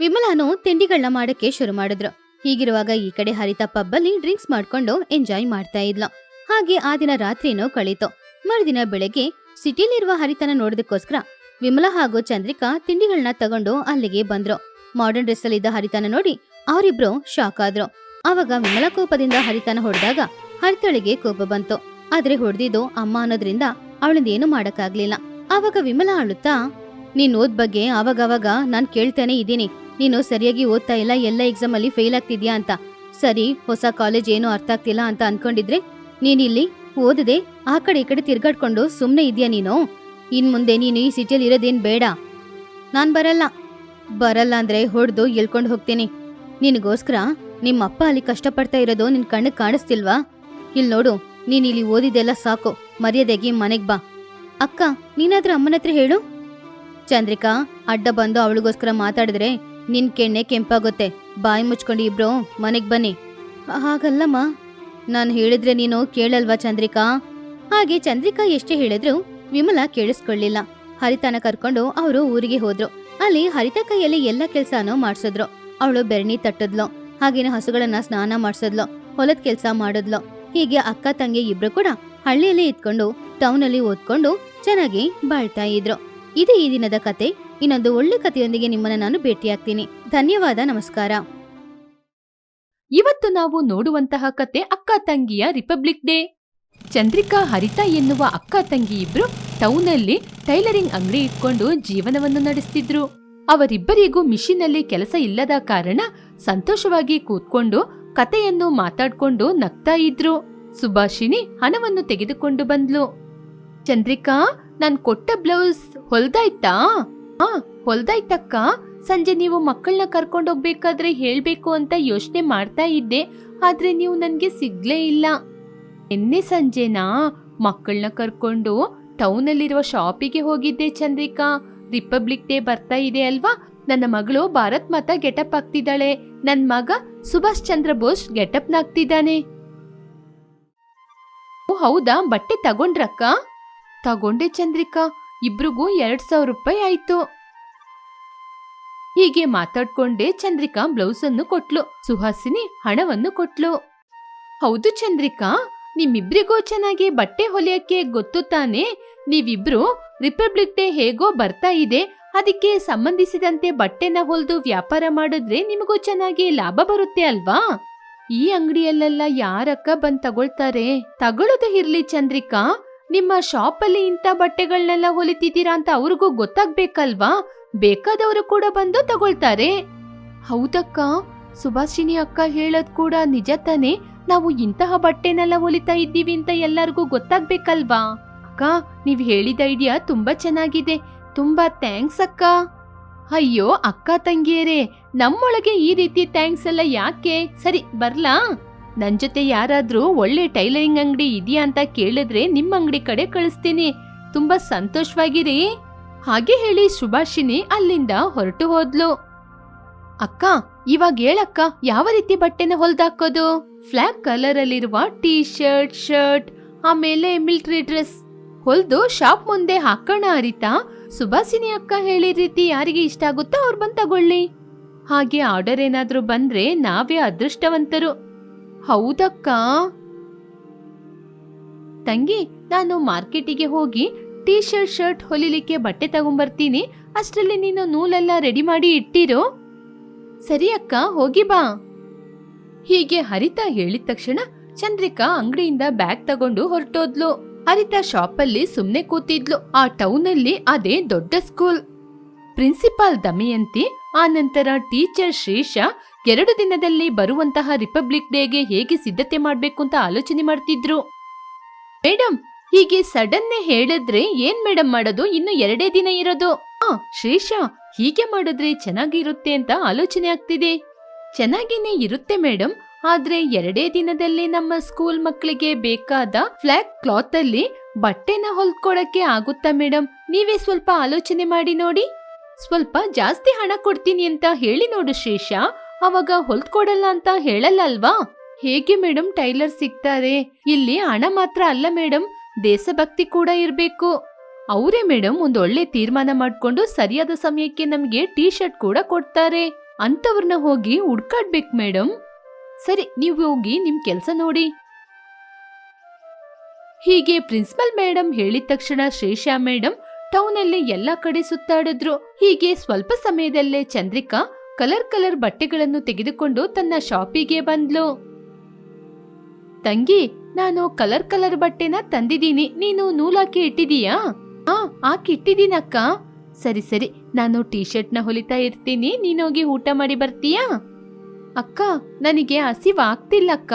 ವಿಮಲಾನು ತಿಂಡಿಗಳನ್ನ ಮಾಡಕ್ಕೆ ಶುರು ಮಾಡಿದ್ರು. ಹೀಗಿರುವಾಗ ಈ ಕಡೆ ಹರಿತಾ ಪಬ್ಬಲ್ಲಿ ಡ್ರಿಂಕ್ಸ್ ಮಾಡ್ಕೊಂಡು ಎಂಜಾಯ್ ಮಾಡ್ತಾ ಇದ್ಲು. ಹಾಗೆ ಆ ದಿನ ರಾತ್ರಿನೂ ಕಳೀತು. ಮರುದಿನ ಬೆಳಗ್ಗೆ ಸಿಟಿಲಿರುವ ಹರಿತನ ನೋಡೋದಕ್ಕೋಸ್ಕರ ವಿಮಲಾ ಹಾಗೂ ಚಂದ್ರಿಕಾ ತಿಂಡಿಗಳನ್ನ ತಗೊಂಡು ಅಲ್ಲಿಗೆ ಬಂದ್ರು. ಮಾಡರ್ನ್ ಡ್ರೆಸ್ ಅಲ್ಲಿದ್ದ ಹರಿತನ ನೋಡಿ ಅವರಿಬ್ರು ಶಾಕ್ ಆದ್ರು. ಅವಾಗ ವಿಮಲಾ ಕೋಪದಿಂದ ಹರಿತನ ಹೊಡೆದಾಗ ಹರಿತಳಿಗೆ ಕೋಪ ಬಂತು. ಆದ್ರೆ ಹೊಡೆದಿದ್ದು ಅಮ್ಮ ಅನ್ನೋದ್ರಿಂದ ಅವಳಿಂದ ಏನು ಮಾಡಕ್ಕಾಗ್ಲಿಲ್ಲ. ಅವಾಗ ವಿಮಲಾ ಅಳುತ್ತಾ, ನೀನ್ ಓದ್ ಬಗ್ಗೆ ಅವಾಗವಾಗ ನಾನ್ ಕೇಳ್ತಾನೆ ಇದ್ದೀನಿ. ನೀನು ಸರಿಯಾಗಿ ಓದ್ತಾ ಇಲ್ಲ, ಎಲ್ಲ ಎಕ್ಸಾಮ್ ಅಲ್ಲಿ ಫೇಲ್ ಆಗ್ತಿದ್ಯಾ ಅಂತ. ಸರಿ, ಹೊಸ ಕಾಲೇಜ್ ಏನು ಅರ್ಥ ಆಗ್ತಿಲ್ಲ ಅಂತ ಅನ್ಕೊಂಡಿದ್ರೆ ನೀನಿಲ್ಲಿ ಓದದೆ ಆ ಕಡೆ ಈ ಕಡೆ ತಿರ್ಗಾಡ್ಕೊಂಡು ಸುಮ್ನೆ ಇದೆಯಾ ನೀನು? ಇನ್ ಮುಂದೆ ನೀನು ಈ ಸಿಟಿಯಲ್ಲಿ ಇರೋದೇನ್ ಬೇಡ. ನಾನ್ ಬರಲ್ಲ. ಬರಲ್ಲ ಅಂದ್ರೆ ಹೊಡೆದು ಎಳ್ಕೊಂಡು ಹೋಗ್ತೀನಿ. ನಿನಗೋಸ್ಕರ ನಿಮ್ಮ ಅಪ್ಪ ಅಲ್ಲಿ ಕಷ್ಟಪಡ್ತಾ ಇರೋದು ನಿನ್ ಕಣ್ಣಿಗೆ ಕಾಣಿಸ್ತಿಲ್ವಾ? ಇಲ್ಲಿ ನೋಡು, ನೀನ್ ಇಲ್ಲಿ ಓದಿದೆಲ್ಲ ಸಾಕು. ಮರ್ಯಾದೆಗೆ ಮನೆಗ್ ಬಾ. ಅಕ್ಕ, ನೀನಾದ್ರೂ ಅಮ್ಮನ ಹತ್ರ ಹೇಳು. ಚಂದ್ರಿಕಾ, ಅಡ್ಡ ಬಂದು ಅವಳಿಗೋಸ್ಕರ ಮಾತಾಡಿದ್ರೆ ನಿನ್ ಕೆಣ್ಣೆ ಕೆಂಪಾಗುತ್ತೆ. ಬಾಯಿ ಮುಚ್ಕೊಂಡು ಇಬ್ರು ಮನೆಗೆ ಬನ್ನಿ. ಹಾಗಲ್ಲಮ್ಮ. ನಾನು ಹೇಳಿದ್ರೆ ನೀನು ಕೇಳಲ್ವಾ ಚಂದ್ರಿಕಾ? ಹಾಗೆ ಚಂದ್ರಿಕಾ ಎಷ್ಟೇ ಹೇಳಿದ್ರು ವಿಮಲಾ ಕೇಳಿಸ್ಕೊಳ್ಳಿಲ್ಲ. ಹರಿತಾನ ಕರ್ಕೊಂಡು ಅವರು ಊರಿಗೆ ಹೋದ್ರು. ಅಲ್ಲಿ ಹರಿತ ಕೈಯಲ್ಲಿ ಎಲ್ಲ ಕೆಲ್ಸಾನು ಮಾಡ್ಸಿದ್ರು. ಅವಳು ಬೆರಣಿ ತಟ್ಟದ್ಲು. ಹಾಗೇನೆ ಹಸುಗಳನ್ನ ಸ್ನಾನ ಮಾಡ್ಸದ್ಲು. ಹೊಲದ ಕೆಲ್ಸ ಮಾಡಿದ್ಲು. ಹೀಗೆ ಅಕ್ಕ ತಂಗಿ ಇಬ್ರು ಕೂಡ ಹಳ್ಳಿಯಲ್ಲಿ ಇದ್ಕೊಂಡು ಟೌನ್ ಅಲ್ಲಿ ಓದ್ಕೊಂಡು ಚೆನ್ನಾಗಿ ಬಾಳ್ತಾ ಇದ್ರು. ಇದು ಈ ದಿನದ ಕತೆ. ಇನ್ನೊಂದು ಒಳ್ಳೆ ಕಥೆಯೊಂದಿಗೆ ನಿಮ್ಮನ್ನ ನಾನು ಭೇಟಿಯಾಗ್ತೀನಿ. ಧನ್ಯವಾದ, ನಮಸ್ಕಾರ. ಇವತ್ತು ನಾವು ನೋಡುವಂತಹ ಕತೆ ಅಕ್ಕ ತಂಗಿಯ ರಿಪಬ್ಲಿಕ್ ಡೇ. ಚಂದ್ರಿಕಾ ಹರಿತಾ ಎನ್ನುವ ಅಕ್ಕ ತಂಗಿ ಇಬ್ರು ಟೌನಲ್ಲಿ ಟೈಲರಿಂಗ್ ಅಂಗಡಿ ಇಟ್ಕೊಂಡು ಜೀವನವನ್ನು ನಡೆಸ್ತಿದ್ರು. ಅವರಿಬ್ಬರಿಗೂ ಮಿಷಿನಲ್ಲಿ ಕೆಲಸ ಇಲ್ಲದ ಕಾರಣ ಸಂತೋಷವಾಗಿ ಕೂತ್ಕೊಂಡು ಕತೆಯನ್ನು ಮಾತಾಡ್ಕೊಂಡು ನಗ್ತಾ ಇದ್ರು. ಸುಭಾಷಿಣಿ ಹಣವನ್ನು ತೆಗೆದುಕೊಂಡು ಬಂದ್ಲು. ಚಂದ್ರಿಕಾ, ನಾನ್ ಕೊಟ್ಟ ಬ್ಲೌಸ್ ಹೊಲ್ದಾಯ್ತಾ? ಹೊಲ್ದಾಯ್ತಕ್ಕ. ಸಂಜೆ ನೀವು ಮಕ್ಕಳನ್ನ ಕರ್ಕೊಂಡೋಗ್ಬೇಕಾದ್ರೆ ಹೇಳಬೇಕು ಅಂತ ಯೋಚನೆ ಮಾಡ್ತಾ ಇದ್ದೆ. ಆದ್ರೆ ನೀವು ನನಗೆ ಸಿಗ್ಲೇ ಇಲ್ಲ. ನಿನ್ನೆ ಸಂಜೆನಾ? ಮಕ್ಕಳನ್ನ ಕರ್ಕೊಂಡು ಟೌನಲ್ಲಿರುವ ಶಾಪಿಗೆ ಹೋಗಿದ್ದೆ ಚಂದ್ರಿಕಾ. ರಿಪಬ್ಲಿಕ್ ಡೇ ಬರ್ತಾ ಇದೆ ಅಲ್ವಾ? ನನ್ನ ಮಗಳು ಭಾರತ್ ಮಾತಾ ಗೆಟಪ್ ಆಗ್ತಿದ್ದಾಳೆ. ನನ್ನ ಮಗ ಸುಭಾಷ್ ಚಂದ್ರ ಬೋಸ್ ಗೆಟಪ್ ನಾಗ್ತಿದ್ದಾನೆ ಹೌದಾ? ಬಟ್ಟೆ ತಗೊಂಡ್ರಕ್ಕ? ತಗೊಂಡೆ ಚಂದ್ರಿಕಾ. ಇಬ್ರಿಗೂ ಎರಡ್ ಸಾವಿರ ರೂಪಾಯಿ ಆಯ್ತು. ಹೀಗೆ ಮಾತಾಡ್ಕೊಂಡೆ ಚಂದ್ರಿಕಾ ಬ್ಲೌಸ್ ಅನ್ನು ಕೊಟ್ಲು. ಸುಹಾಸಿನಿ ಹಣವನ್ನು ಕೊಟ್ಲು. ಹೌದು ಚಂದ್ರಿಕಾ, ನಿಮ್ಮಿಬ್ರಿಗೂ ಚೆನ್ನಾಗಿ ಬಟ್ಟೆ ಹೊಲಿಯಕ್ಕೆ ಗೊತ್ತು ತಾನೆ? ನೀವಿಬ್ರು ರಿಪಬ್ಲಿಕ್ ಡೇ ಹೇಗೋ ಬರ್ತಾ ಇದೆ. ಅದಕ್ಕೆ ಸಂಬಂಧಿಸಿದಂತೆ ಬಟ್ಟೆನ ಹೊಲ್ದು ವ್ಯಾಪಾರ ಮಾಡಿದ್ರೆ ನಿಮಗೂ ಚೆನ್ನಾಗಿ ಲಾಭ ಬರುತ್ತೆ ಅಲ್ವಾ? ಈ ಅಂಗಡಿಯಲ್ಲೆಲ್ಲ ಯಾರಕ್ಕ ಬಂದ್ ತಗೊಳ್ತಾರೆ? ತಗೊಳ್ಳೋದು ಇರ್ಲಿ ಚಂದ್ರಿಕಾ. ನಿಮ್ಮ ಶಾಪಲ್ಲಿ ಇಂಥ ಬಟ್ಟೆಗಳನ್ನೆಲ್ಲ ಹೊಲಿತಿದ್ದೀರಾ ಅಂತ ಅವ್ರಿಗೂ ಗೊತ್ತಾಗ್ಬೇಕಲ್ವಾ? ಬೇಕಾದವರು ಕೂಡ ಬಂದು ತಗೊಳ್ತಾರೆ. ಹೌದಕ್ಕ? ಸುಭಾಷಿಣಿ ಅಕ್ಕ ಹೇಳೋದ್ ಕೂಡ ನಿಜ ತಾನೆ? ನಾವು ಇಂತಹ ಬಟ್ಟೆನೆಲ್ಲ ಹೊಲಿತಾ ಇದ್ದೀವಿ ಅಂತ ಎಲ್ಲರಿಗೂ ಗೊತ್ತಾಗ್ಬೇಕಲ್ವಾ? ಅಕ್ಕ, ನೀವ್ ಹೇಳಿದ ಐಡಿಯಾ ತುಂಬಾ ಚೆನ್ನಾಗಿದೆ. ತುಂಬಾ ಥ್ಯಾಂಕ್ಸ್ ಅಕ್ಕ. ಅಯ್ಯೋ, ಅಕ್ಕ ತಂಗಿಯರೇ, ನಮ್ಮೊಳಗೆ ಈ ರೀತಿ ಥ್ಯಾಂಕ್ಸ್ ಎಲ್ಲ ಯಾಕೆ? ಸರಿ, ಬರ್ಲಾ? ನನ್ ಜೊತೆ ಯಾರಾದ್ರೂ ಒಳ್ಳೆ ಟೈಲರಿಂಗ್ ಅಂಗಡಿ ಇದೆಯಾ ಅಂತ ಕೇಳಿದ್ರೆ ನಿಮ್ಮ ಅಂಗಡಿ ಕಡೆ ಕಳಿಸ್ತೀನಿ. ತುಂಬಾ ಸಂತೋಷವಾಗಿರಿ. ಹಾಗೆ ಹೇಳಿ ಸುಭಾಷಿನಿ ಅಲ್ಲಿಂದ ಹೊರಟು ಹೋದ್ಲು. ಅಕ್ಕ, ಇವಾಗ ಹೇಳಕ್ಕ, ಯಾವ ರೀತಿ ಬಟ್ಟೆನ ಹೊಲ್ದಾಕೋದು? ಫ್ಲಾಗ್ ಕಲರ್ ಅಲ್ಲಿರುವ ಟೀ ಶರ್ಟ್ ಶರ್ಟ್ ಆಮೇಲೆ ಮಿಲ್ಟ್ರಿ ಡ್ರೆಸ್ ಹೊಲ್ದು ಶಾಪ್ ಮುಂದೆ ಹಾಕೋಣ ಅರಿತಾ ಸುಭಾಸಿನಿ ಅಕ್ಕ ಹೇಳಿ ರೀತಿ ಯಾರಿಗೆ ಇಷ್ಟ ಆಗುತ್ತೋ ಅವ್ರು ಬಂದ್ ತಗೊಳ್ಳಿ. ಹಾಗೆ ಆರ್ಡರ್ ಏನಾದರೂ ಬಂದ್ರೆ ನಾವೇ ಅದೃಷ್ಟವಂತರು. ಹೌದಕ್ಕ? ತಂಗಿ, ನಾನು ಮಾರ್ಕೆಟಿಗೆ ಹೋಗಿ ಟೀ ಶರ್ಟ್ ಶರ್ಟ್ ಹೊಲಿಲಿಕ್ಕೆ ಬಟ್ಟೆ ತಗೊಂಬರ್ತೀನಿ. ಅಷ್ಟರಲ್ಲಿ ನೀನು ನೂಲೆಲ್ಲ ರೆಡಿ ಮಾಡಿ ಇಟ್ಟಿರೋ. ಸರಿ ಅಕ್ಕ, ಹೋಗಿ ಬಾ. ಹೀಗೆ ಹರಿತಾ ಹೇಳಿದ ತಕ್ಷಣ ಚಂದ್ರಿಕಾ ಅಂಗಡಿಯಿಂದ ಬ್ಯಾಗ್ ತಗೊಂಡು ಹೊರಟೋದ್ಲು. ಹರಿತಾ ಶಾಪಲ್ಲಿ ಸುಮ್ನೆ ಕೂತಿದ್ಲು. ಆ ಟೌನಲ್ಲಿ ಅದೇ ದೊಡ್ಡ ಸ್ಕೂಲ್. ಪ್ರಿನ್ಸಿಪಾಲ್ ದಮಯಂತಿ, ಆ ನಂತರ ಟೀಚರ್ ಶ್ರೀಷ, ಎರಡು ದಿನದಲ್ಲಿ ಬರುವಂತಹ ರಿಪಬ್ಲಿಕ್ ಡೇಗೆ ಹೇಗೆ ಸಿದ್ಧತೆ ಮಾಡಬೇಕು ಅಂತ ಆಲೋಚನೆ ಮಾಡ್ತಿದ್ರು. ಮೇಡಮ್ ಹೀಗೆ ಸಡನ್ನೇ ಹೇಳಿದ್ರೆ ಏನ್ ಮೇಡಮ್ ಮಾಡೋದು? ಇನ್ನು ಎರಡೇ ದಿನ ಇರೋದು. ಆ ಶ್ರೀಶ ಹೀಗೆ ಮಾಡಿದ್ರೆ ಚೆನ್ನಾಗಿರುತ್ತೆ ಅಂತ ಆಲೋಚನೆ ಆಗ್ತಿದೆ. ಚೆನ್ನಾಗಿನೇ ಇರುತ್ತೆ ಮೇಡಮ್ ಆದ್ರೆ ಎರಡೇ ದಿನದಲ್ಲಿ ನಮ್ಮ ಸ್ಕೂಲ್ ಮಕ್ಕಳಿಗೆ ಬೇಕಾದ ಫ್ಲಾಗ್ ಕ್ಲಾತ್ ಅಲ್ಲಿ ಬಟ್ಟೆನ ಹೊಲ್ಕೊಳಕ್ಕೆ ಆಗುತ್ತಾ ಮೇಡಮ್ ನೀವೇ ಸ್ವಲ್ಪ ಆಲೋಚನೆ ಮಾಡಿ ನೋಡಿ. ಸ್ವಲ್ಪ ಜಾಸ್ತಿ ಹಣ ಕೊಡ್ತೀನಿ ಅಂತ ಹೇಳಿ ನೋಡು ಶ್ರೀಶ ಅವಾಗ ಹೊಲ್ಕೊಡಲ್ಲ ಅಂತ ಹೇಳಲ್ಲ ಅಲ್ವಾ? ಹೇಗೆ ಮೇಡಮ್ ಟೈಲರ್ ಸಿಗ್ತಾರೆ? ಇಲ್ಲಿ ಹಣ ಮಾತ್ರ ಅಲ್ಲ ಮೇಡಮ್ ದೇಶಭಕ್ತಿ ಕೂಡ ಇರಬೇಕು. ಅವರೇ ಮೇಡಮ್ ಒಂದು ಒಳ್ಳೆ ತೀರ್ಮಾನ ಮಾಡ್ಕೊಂಡು ಸರಿಯಾದ ಸಮಯಕ್ಕೆ ನಮಗೆ ಟೀ ಶರ್ಟ್ ಕೂಡ ಕೊಡ್ತಾರೆ. ಅಂತವ್ರನ್ನ ಹೋಗಿ ಹುಡ್ಕಾಡ್ಬೇಕು ಮೇಡಮ್ ಸರಿ, ನೀವು ಹೋಗಿ ನಿಮ್ ಕೆಲಸ ನೋಡಿ. ಹೀಗೆ ಪ್ರಿನ್ಸಿಪಲ್ ಮೇಡಮ್ ಹೇಳಿದ ತಕ್ಷಣ ಶ್ರೇಷಾ ಮೇಡಮ್ ಟೌನಲ್ಲಿ ಎಲ್ಲಾ ಕಡೆ ಸುತ್ತಾಡಿದ್ರು. ಹೀಗೆ ಸ್ವಲ್ಪ ಸಮಯದಲ್ಲೇ ಚಂದ್ರಿಕಾ ಕಲರ್ ಕಲರ್ ಬಟ್ಟೆಗಳನ್ನು ತೆಗೆದುಕೊಂಡು ತನ್ನ ಶಾಪಿಗೆ ಬಂದ್ಲು. ತಂಗಿ ನಾನು ಕಲರ್ ಕಲರ್ ಬಟ್ಟೆನ ತಂದಿದ್ದೀನಿ. ನೀನು ನೂಲಾಕಿ ಇಟ್ಟಿದೀಯಾ? ಹಾ ಹಾಕಿ ಇಟ್ಟಿದ್ದೀನಕ್ಕ. ಸರಿ ಸರಿ. ನಾನು ಟೀ ಶರ್ಟ್ನ ಹೊಲಿತಾ ಇರ್ತೀನಿ. ನೀನೋಗಿ ಊಟ ಮಾಡಿ ಬರ್ತೀಯಾ? ಅಕ್ಕ, ನನಗೆ ಹಸಿವಾಗ್ತಿಲ್ಲಕ್ಕ.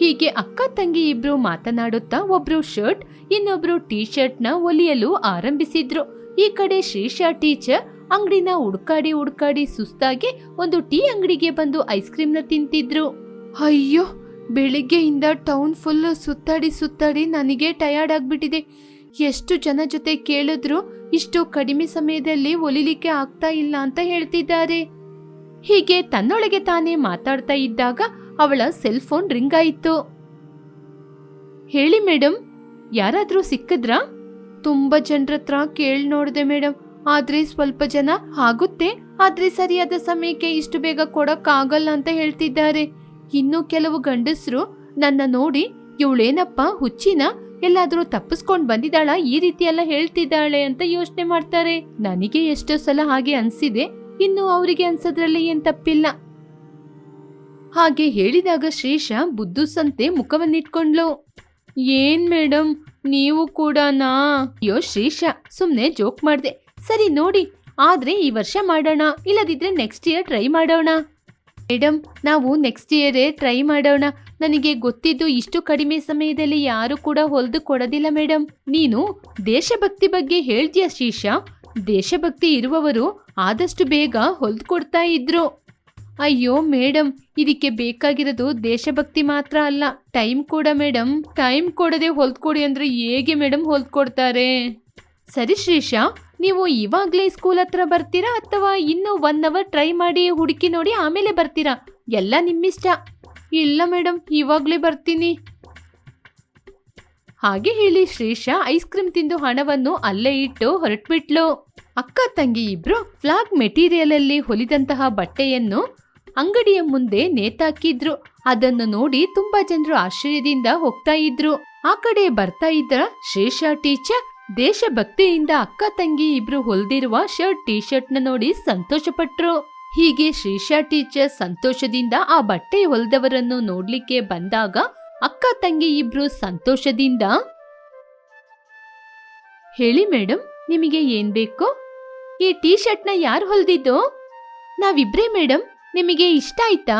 ಹೀಗೆ ಅಕ್ಕ ತಂಗಿ ಇಬ್ರು ಮಾತನಾಡುತ್ತಾ ಒಬ್ರು ಶರ್ಟ್, ಇನ್ನೊಬ್ರು ಟೀ ಶರ್ಟ್ನ ಒಲಿಯಲು ಆರಂಭಿಸಿದ್ರು. ಈ ಕಡೆ ಶ್ರೀಶಾ ಟೀಚರ್ ಅಂಗಡಿನ ಹುಡ್ಕಾಡಿ ಹುಡ್ಕಾಡಿ ಸುಸ್ತಾಗಿ ಒಂದು ಟೀ ಅಂಗಡಿಗೆ ಬಂದು ಐಸ್ ಕ್ರೀಮ್ನ ತಿಂತಿದ್ರು. ಅಯ್ಯೋ, ಬೆಳಿಗ್ಗೆಯಿಂದ ಟೌನ್ ಫುಲ್ ಸುತ್ತಾಡಿ ಸುತ್ತಾಡಿ ನನಗೆ ಟಯರ್ಡ್ ಆಗಿಬಿಟ್ಟಿದೆ. ಎಷ್ಟು ಜನ ಜೊತೆ ಕೇಳಿದ್ರು ಇಷ್ಟು ಕಡಿಮೆ ಸಮಯದಲ್ಲಿ ಒಲಿಲಿಕ್ಕೆ ಆಗ್ತಾ ಇಲ್ಲ ಅಂತ ಹೇಳ್ತಿದ್ದಾರೆ. ಹೀಗೆ ತನ್ನೊಳಗೆ ತಾನೇ ಮಾತಾಡ್ತಾ ಇದ್ದಾಗ ಅವಳ ಸೆಲ್ ಫೋನ್ ರಿಂಗ್ ಆಯಿತು. ಹೇಳಿ ಮೇಡಮ್ ಯಾರಾದರೂ ಸಿಕ್ಕಿದ್ರಾ? ತುಂಬಾ ಜನರ ಹತ್ರ ಕೇಳಿ ನೋಡಿದೆ ಮೇಡಮ್ ಆದ್ರೆ ಸ್ವಲ್ಪ ಜನ ಆಗುತ್ತೆ, ಆದ್ರೆ ಸರಿಯಾದ ಸಮಯಕ್ಕೆ ಇಷ್ಟು ಬೇಗ ಕೊಡೋಕ್ಕಾಗಲ್ಲ ಅಂತ ಹೇಳ್ತಿದ್ದಾರೆ. ಇನ್ನು ಕೆಲವು ಗಂಡಸರು ನನ್ನ ನೋಡಿ, ಇವಳೇನಪ್ಪ, ಹುಚ್ಚಿನ? ಎಲ್ಲಾದ್ರೂ ತಪ್ಪಿಸ್ಕೊಂಡು ಬಂದಿದ್ದಾಳ, ಈ ರೀತಿ ಎಲ್ಲ ಹೇಳ್ತಿದ್ದಾಳೆ ಅಂತ ಯೋಚನೆ ಮಾಡ್ತಾರೆ. ನನಗೆ ಎಷ್ಟೋ ಸಲ ಹಾಗೆ ಅನ್ಸಿದೆ. ಇನ್ನು ಅವರಿಗೆ ಅನ್ಸೋದ್ರಲ್ಲಿ ಏನ್ ತಪ್ಪಿಲ್ಲ. ಹಾಗೆ ಹೇಳಿದಾಗ ಶ್ರೀಷ ಬುದ್ಧುಸಂತೆ ಮುಖವನ್ನಿಟ್ಕೊಂಡ್ಲು ಏನ್ ಮೇಡಮ್ ನೀವು ಕೂಡನಾ? ಅಯ್ಯೋ ಶ್ರೀಷ ಸುಮ್ನೆ ಜೋಕ್ ಮಾಡ್ದೆ. ಸರಿ ನೋಡಿ, ಆದ್ರೆ ಈ ವರ್ಷ ಮಾಡೋಣ. ಇಲ್ಲದಿದ್ರೆ ನೆಕ್ಸ್ಟ್ ಇಯರ್ ಟ್ರೈ ಮಾಡೋಣ. ಮೇಡಮ್ ನಾವು ನೆಕ್ಸ್ಟ್ ಇಯರೇ ಟ್ರೈ ಮಾಡೋಣ. ನನಗೆ ಗೊತ್ತಿದ್ದು ಇಷ್ಟು ಕಡಿಮೆ ಸಮಯದಲ್ಲಿ ಯಾರು ಕೂಡ ಹೊಲ್ದು ಕೊಡೋದಿಲ್ಲ ಮೇಡಮ್ ನೀನು ದೇಶಭಕ್ತಿ ಬಗ್ಗೆ ಹೇಳ್ತೀಯ ಶೀಶಾ? ದೇಶಭಕ್ತಿ ಇರುವವರು ಆದಷ್ಟು ಬೇಗ ಹೊಲ್ದು ಕೊಡ್ತಾ ಇದ್ರು. ಅಯ್ಯೋ ಮೇಡಮ್ ಇದಕ್ಕೆ ಬೇಕಾಗಿರೋದು ದೇಶಭಕ್ತಿ ಮಾತ್ರ ಅಲ್ಲ. ಟೈಮ್ ಕೂಡ ಮೇಡಮ್ ಟೈಮ್ ಕೊಡದೆ ಹೊಲ್ದ್ಕೊಡಿ ಅಂದ್ರೆ ಹೇಗೆ ಮೇಡಮ್ ಹೊಲ್ದ್ಕೊಡ್ತಾರೆ ಸರಿ ಶ್ರೀಷ ನೀವು ಇವಾಗ್ಲೇ ಸ್ಕೂಲ್ ಹತ್ರ ಬರ್ತೀರಾ ಅಥವಾ ಇನ್ನೂ ಒನ್ ಅವರ್ ಟ್ರೈ ಮಾಡಿ ಹುಡುಕಿ ನೋಡಿ ಆಮೇಲೆ ಬರ್ತೀರಾ? ಎಲ್ಲ ನಿಮ್ಮಿಷ್ಟ. ಇಲ್ಲ ಮೇಡಮ್ ಇವಾಗ್ಲೇ ಬರ್ತೀನಿ. ಹಾಗೆ ಹೇಳಿ ಶ್ರೀಷ ಐಸ್ ಕ್ರೀಮ್ ತಿಂದು ಹಣವನ್ನು ಅಲ್ಲೇ ಇಟ್ಟು ಹೊರಟ್ಬಿಟ್ಲು. ಅಕ್ಕ, ತಂಗಿ ಇಬ್ರು ಫ್ಲಾಗ್ ಮೆಟೀರಿಯಲ್ ಅಲ್ಲಿ ಹೊಲಿದಂತಹ ಬಟ್ಟೆಯನ್ನು ಅಂಗಡಿಯ ಮುಂದೆ ನೇತಾಕಿದ್ರು. ಅದನ್ನು ನೋಡಿ ತುಂಬಾ ಜನರು ಆಶ್ಚರ್ಯದಿಂದ ಹೋಗ್ತಾ ಇದ್ರು. ಆ ಕಡೆ ಬರ್ತಾ ಇದ್ದ ಶ್ರೀಷ ಟೀಚರ್ ದೇಶಭಕ್ತಿಯಿಂದ ಅಕ್ಕ ತಂಗಿ ಇಬ್ರು ಹೊಲ್ದಿರುವ ಶರ್ಟ್ ಟೀ ಶರ್ಟ್ನ ನೋಡಿ ಸಂತೋಷಪಟ್ರು. ಹೀಗೆ ಶ್ರೀಷಾ ಟೀಚರ್ ಸಂತೋಷದಿಂದ ಆ ಬಟ್ಟೆ ಹೊಲ್ದವರನ್ನು ನೋಡ್ಲಿಕ್ಕೆ ಬಂದಾಗ ಅಕ್ಕ ತಂಗಿ ಇಬ್ರು ಸಂತೋಷದಿಂದ, ಹೇಳಿ ಮೇಡಮ್ ನಿಮಗೆ ಏನ್ ಬೇಕು? ಈ ಟೀ ಶರ್ಟ್ನ ಯಾರು ಹೊಲ್ದಿದ್ದು? ನಾವಿಬ್ರೇ ಮೇಡಮ್ ನಿಮಗೆ ಇಷ್ಟ ಆಯ್ತಾ?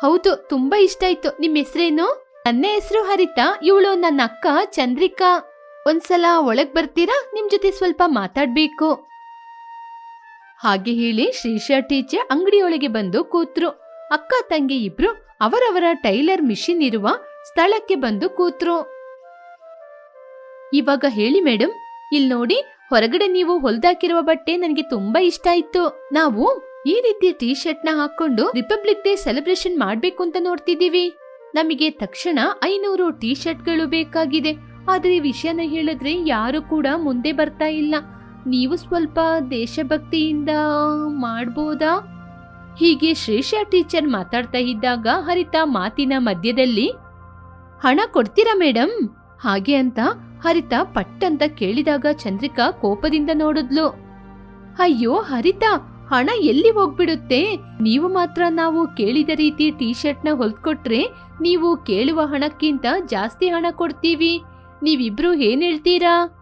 ಹೌದು, ತುಂಬಾ ಇಷ್ಟ ಆಯ್ತು. ನಿಮ್ಮ ಹೆಸರೇನು? ನನ್ನ ಹೆಸರು ಹರಿತಾ, ಇವಳು ನನ್ನ ಅಕ್ಕ ಚಂದ್ರಿಕಾ. ಒಂದ್ಸಲ ಒಳಗ್ ಬರ್ತೀರಾ? ನಿಮ್ ಜೊತೆ ಸ್ವಲ್ಪ ಮಾತಾಡ್ಬೇಕು. ಹಾಗೆ ಹೇಳಿ ಶ್ರೀಶಾ ಟೀಚರ್ ಅಂಗಡಿಯೊಳಗೆ ಬಂದು ಕೂತ್ರು. ಅಕ್ಕ, ತಂಗಿ ಇಬ್ರು ಅವರವರ ಟೈಲರ್ ಮಿಷಿನ್ ಇರುವ ಸ್ಥಳಕ್ಕೆ ಬಂದು ಕೂತ್ರು. ಇವಾಗ ಹೇಳಿ ಮೇಡಮ್ ಇಲ್ ನೋಡಿ ಹೊರಗಡೆ ನೀವು ಹೊಲ್ದಾಕಿರುವ ಬಟ್ಟೆ ನನಗೆ ತುಂಬಾ ಇಷ್ಟ ಆಯ್ತು. ನಾವು ಈ ರೀತಿ ಟೀ ಶರ್ಟ್ನ ಹಾಕೊಂಡು ರಿಪಬ್ಲಿಕ್ ಡೇ ಸೆಲೆಬ್ರೇಷನ್ ಮಾಡ್ಬೇಕು ಅಂತ ನೋಡ್ತಿದೀವಿ ನಮಗೆ ತಕ್ಷಣ ಐನೂರು ಟೀ ಶರ್ಟ್ಗಳು ಬೇಕಾಗಿದೆ. ಆದ್ರೆ ವಿಷಯನ ಹೇಳಿದ್ರೆ ಯಾರು ಕೂಡ ಮುಂದೆ ಬರ್ತಾ ಇಲ್ಲ. ನೀವು ಸ್ವಲ್ಪ ದೇಶಭಕ್ತಿಯಿಂದ ಮಾಡ್ಬೋದಾ? ಹೀಗೆ ಶ್ರೇಷ್ಠ ಟೀಚರ್ ಮಾತಾಡ್ತಾ ಇದ್ದಾಗ ಹರಿತ ಮಾತಿನ ಮಧ್ಯದಲ್ಲಿ, ಹಣ ಕೊಡ್ತೀರಾ ಮೇಡಮ್ ಹಾಗೆ ಅಂತ ಹರಿತಾ ಪಟ್ಟಂತ ಕೇಳಿದಾಗ ಚಂದ್ರಿಕಾ ಕೋಪದಿಂದ ನೋಡಿದ್ಲು. ಅಯ್ಯೋ ಹರಿತ, ಹಣ ಎಲ್ಲಿ ಹೋಗ್ಬಿಡುತ್ತೆ? ನೀವು ಮಾತ್ರ ನಾವು ಕೇಳಿದ ರೀತಿ ಟೀ ಶರ್ಟ್ನ ಹೊಲ್ಕೊಟ್ರೆ ನೀವು ಕೇಳುವ ಹಣಕ್ಕಿಂತ ಜಾಸ್ತಿ ಹಣ ಕೊಡ್ತೀವಿ. ನೀವಿಬ್ರು ಏನ್ ಹೇಳ್ತೀರಾ?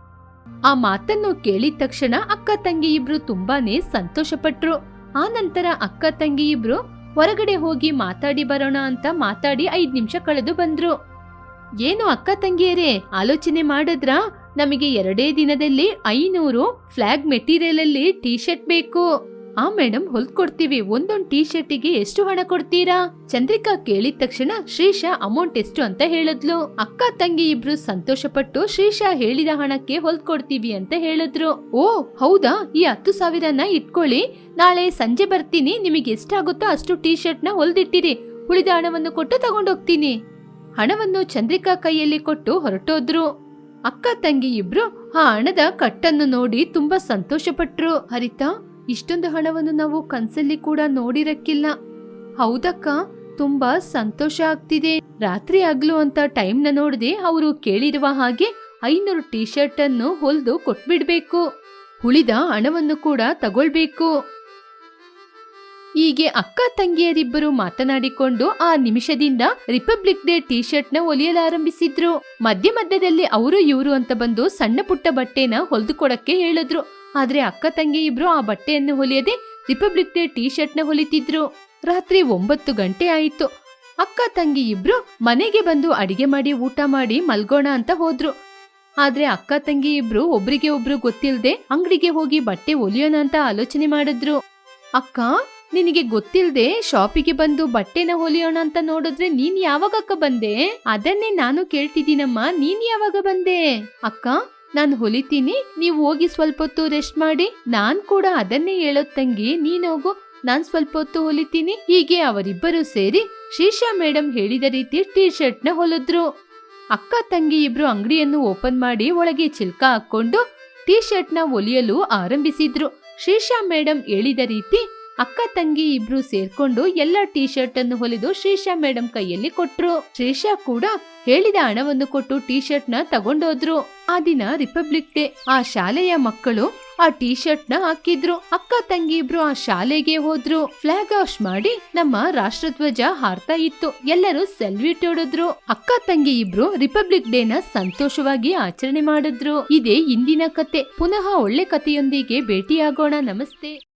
ಆ ಮಾತನ್ನು ಕೇಳಿದ ತಕ್ಷಣ ಅಕ್ಕ ತಂಗಿ ಇಬ್ರು ತುಂಬಾನೇ ಸಂತೋಷಪಟ್ರು. ಆ ನಂತರ ಅಕ್ಕ ತಂಗಿ ಇಬ್ರು ಹೊರಗಡೆ ಹೋಗಿ ಮಾತಾಡಿ ಬರೋಣ ಅಂತ ಮಾತಾಡಿ ಐದ್ ನಿಮಿಷ ಕಳೆದು ಬಂದ್ರು. ಏನು ಅಕ್ಕ ತಂಗಿಯರೇ, ಆಲೋಚನೆ ಮಾಡಿದ್ರಾ? ನಮಗೆ ಎರಡೇ ದಿನದಲ್ಲಿ ಐನೂರು ಫ್ಲಾಗ್ ಮೆಟೀರಿಯಲ್ ಅಲ್ಲಿ ಟೀ ಶರ್ಟ್ ಬೇಕು. ಆ ಮೇಡಮ್ ಹೊಲ್ಕೊಡ್ತೀವಿ, ಒಂದೊಂದು ಟೀ ಶರ್ಟಿಗೆ ಎಷ್ಟು ಹಣ ಕೊಡ್ತೀರಾ? ಚಂದ್ರಿಕಾ ಕೇಳಿದ ತಕ್ಷಣ ಶ್ರೀಶಾ ಅಮೌಂಟ್ ಎಷ್ಟು ಅಂತ ಹೇಳಿದ್ಲು. ಅಕ್ಕ, ತಂಗಿ ಇಬ್ರು ಸಂತೋಷಪಟ್ಟು ಶ್ರೀಶಾ ಹೇಳಿದ ಹಣಕ್ಕೆ ಹೊಲ್ಕೊಡ್ತೀವಿ ಅಂತ ಹೇಳಿದ್ರು. ಓ, ಹೌದಾ? ಈ ಹತ್ತು ಸಾವಿರನ ಇಟ್ಕೊಳ್ಳಿ. ನಾಳೆ ಸಂಜೆ ಬರ್ತೀನಿ. ನಿಮಗೆ ಎಷ್ಟಾಗುತ್ತೋ ಅಷ್ಟು ಟೀ ಶರ್ಟ್ನ ಹೊಲ್ದಿಟ್ಟಿರಿ. ಉಳಿದ ಹಣವನ್ನು ಕೊಟ್ಟು ತಗೊಂಡೋಗ್ತೀನಿ. ಹಣವನ್ನು ಚಂದ್ರಿಕಾ ಕೈಯಲ್ಲಿ ಕೊಟ್ಟು ಹೊರಟೋದ್ರು. ಅಕ್ಕ, ತಂಗಿ ಇಬ್ರು ಆ ಹಣದ ಕಟ್ಟನ್ನು ನೋಡಿ ತುಂಬಾ ಸಂತೋಷಪಟ್ರು. ಹರಿತಾ ಇಷ್ಟೊಂದು ಹಣವನ್ನು ನಾವು ಕನ್ಸಲ್ಲಿ ಕೂಡ ನೋಡಿರಕ್ಕಿಲ್ಲ. ಹೌದಕ್ಕ? ತುಂಬಾ ಸಂತೋಷ ಆಗ್ತಿದೆ. ರಾತ್ರಿ ಆಗ್ಲು ಅಂತ ಟೈಮ್ನ ನೋಡದೆ ಅವರು ಕೇಳಿರುವ ಹಾಗೆ ಐನೂರು ಟೀ ಶರ್ಟ್ ಅನ್ನು ಹೊಲ್ದು ಕೊಟ್ಬಿಡ್ಬೇಕು. ಉಳಿದ ಹಣವನ್ನು ಕೂಡ ತಗೊಳ್ಬೇಕು. ಹೀಗೆ ಅಕ್ಕ ತಂಗಿಯರಿಬ್ಬರು ಮಾತನಾಡಿಕೊಂಡು ಆ ನಿಮಿಷದಿಂದ ರಿಪಬ್ಲಿಕ್ ಡೇ ಟೀ ಶರ್ಟ್ನ ಹೊಲಿಯಲಾರಂಭಿಸಿದ್ರು ಮಧ್ಯ ಮಧ್ಯದಲ್ಲಿ ಅವರು ಇವರು ಅಂತ ಬಂದು ಸಣ್ಣ ಪುಟ್ಟ ಬಟ್ಟೆನ ಹೊಲ್ದು ಕೊಡಕ್ಕೆ ಹೇಳಿದ್ರು. ಆದ್ರೆ ಅಕ್ಕ ತಂಗಿ ಇಬ್ರು ಆ ಬಟ್ಟೆಯನ್ನು ಹೊಲಿಯದೆ ರಿಪಬ್ಲಿಕ್ ಡೇ ಟೀ ಶರ್ಟ್ನ ಹೊಲಿತಿದ್ರು. ರಾತ್ರಿ ಒಂಬತ್ತು ಗಂಟೆ ಆಯಿತು. ಅಕ್ಕ ತಂಗಿ ಇಬ್ರು ಮನೆಗೆ ಬಂದು ಅಡಿಗೆ ಮಾಡಿ, ಊಟ ಮಾಡಿ ಮಲ್ಗೋಣ ಅಂತ ಹೋದ್ರು. ಆದ್ರೆ ಅಕ್ಕ ತಂಗಿ ಇಬ್ರು ಒಬ್ರಿಗೆ ಒಬ್ರು ಗೊತ್ತಿಲ್ದೆ ಅಂಗಡಿಗೆ ಹೋಗಿ ಬಟ್ಟೆ ಹೊಲಿಯೋಣ ಅಂತ ಆಲೋಚನೆ ಮಾಡಿದ್ರು. ಅಕ್ಕ, ನಿನಗೆ ಗೊತ್ತಿಲ್ದೆ ಶಾಪಿಗೆ ಬಂದು ಬಟ್ಟೆನ ಹೊಲಿಯೋಣ ಅಂತ ನೋಡಿದ್ರೆ ನೀನ್ ಯಾವಾಗಕ್ಕ ಬಂದೆ? ಅದನ್ನೇ ನಾನು ಕೇಳ್ತಿದ್ದೀನಮ್ಮ, ನೀನ್ ಯಾವಾಗ ಬಂದೆ? ಅಕ್ಕ ನಾನು ಹೊಲಿತೀನಿ, ನೀವು ಹೋಗಿ ಸ್ವಲ್ಪ ಹೊತ್ತು ರೆಸ್ಟ್ ಮಾಡಿ, ನಾನ್ ಕೂಡ ಅದನ್ನೇ ಹೇಳೋ ತಂಗಿ ನೀನೋಗು ನಾನ್ ಸ್ವಲ್ಪ ಹೊತ್ತು ಹೊಲಿತೀನಿ, ಹೀಗೆ ಅವರಿಬ್ಬರು ಸೇರಿ ಶೀಶಾ ಮೇಡಮ್ ಹೇಳಿದ ರೀತಿ ಟೀ ಶರ್ಟ್ನ ಹೊಲಿದ್ರು. ಅಕ್ಕ ತಂಗಿ ಇಬ್ರು ಅಂಗಡಿಯನ್ನು ಓಪನ್ ಮಾಡಿ ಒಳಗೆ ಚಿಲ್ಕ ಹಾಕೊಂಡು ಟೀ ಶರ್ಟ್ನ ಹೊಲಿಯಲು ಆರಂಭಿಸಿದ್ರು. ಶೀಶಾ ಮೇಡಮ್ ಹೇಳಿದ ರೀತಿ ಅಕ್ಕ ತಂಗಿ ಇಬ್ರು ಸೇರ್ಕೊಂಡು ಎಲ್ಲ ಟೀ ಶರ್ಟ್ ಅನ್ನು ಹೊಲಿದು ಶ್ರೀಶಾ ಮೇಡಮ್ ಕೈಯಲ್ಲಿ ಕೊಟ್ರು. ಶ್ರೀಶಾ ಕೂಡ ಹೇಳಿದ ಹಣವನ್ನು ಕೊಟ್ಟು ಟೀ ಶರ್ಟ್ನ ತಗೊಂಡೋದ್ರು. ಆ ದಿನ ರಿಪಬ್ಲಿಕ್ ಡೇ ಆ ಶಾಲೆಯ ಮಕ್ಕಳು ಆ ಟೀ ಶರ್ಟ್ನ ಹಾಕಿದ್ರು. ಅಕ್ಕ, ತಂಗಿ ಇಬ್ರು ಆ ಶಾಲೆಗೆ ಹೋದ್ರು. ಫ್ಲಾಗ್ ಆಶ್ ಮಾಡಿ ನಮ್ಮ ರಾಷ್ಟ್ರಧ್ವಜ ಹಾರ್ತಾ ಇತ್ತು. ಎಲ್ಲರೂ ಸೆಲ್ಯೂಟ್ ಹೊಡೆದ್ರು ಅಕ್ಕ, ತಂಗಿ ಇಬ್ರು ರಿಪಬ್ಲಿಕ್ ಡೇ ನ ಸಂತೋಷವಾಗಿ ಆಚರಣೆ ಮಾಡಿದ್ರು. ಇದೇ ಇಂದಿನ ಕತೆ. ಪುನಃ ಒಳ್ಳೆ ಕಥೆಯೊಂದಿಗೆ ಭೇಟಿಯಾಗೋಣ. ನಮಸ್ತೆ.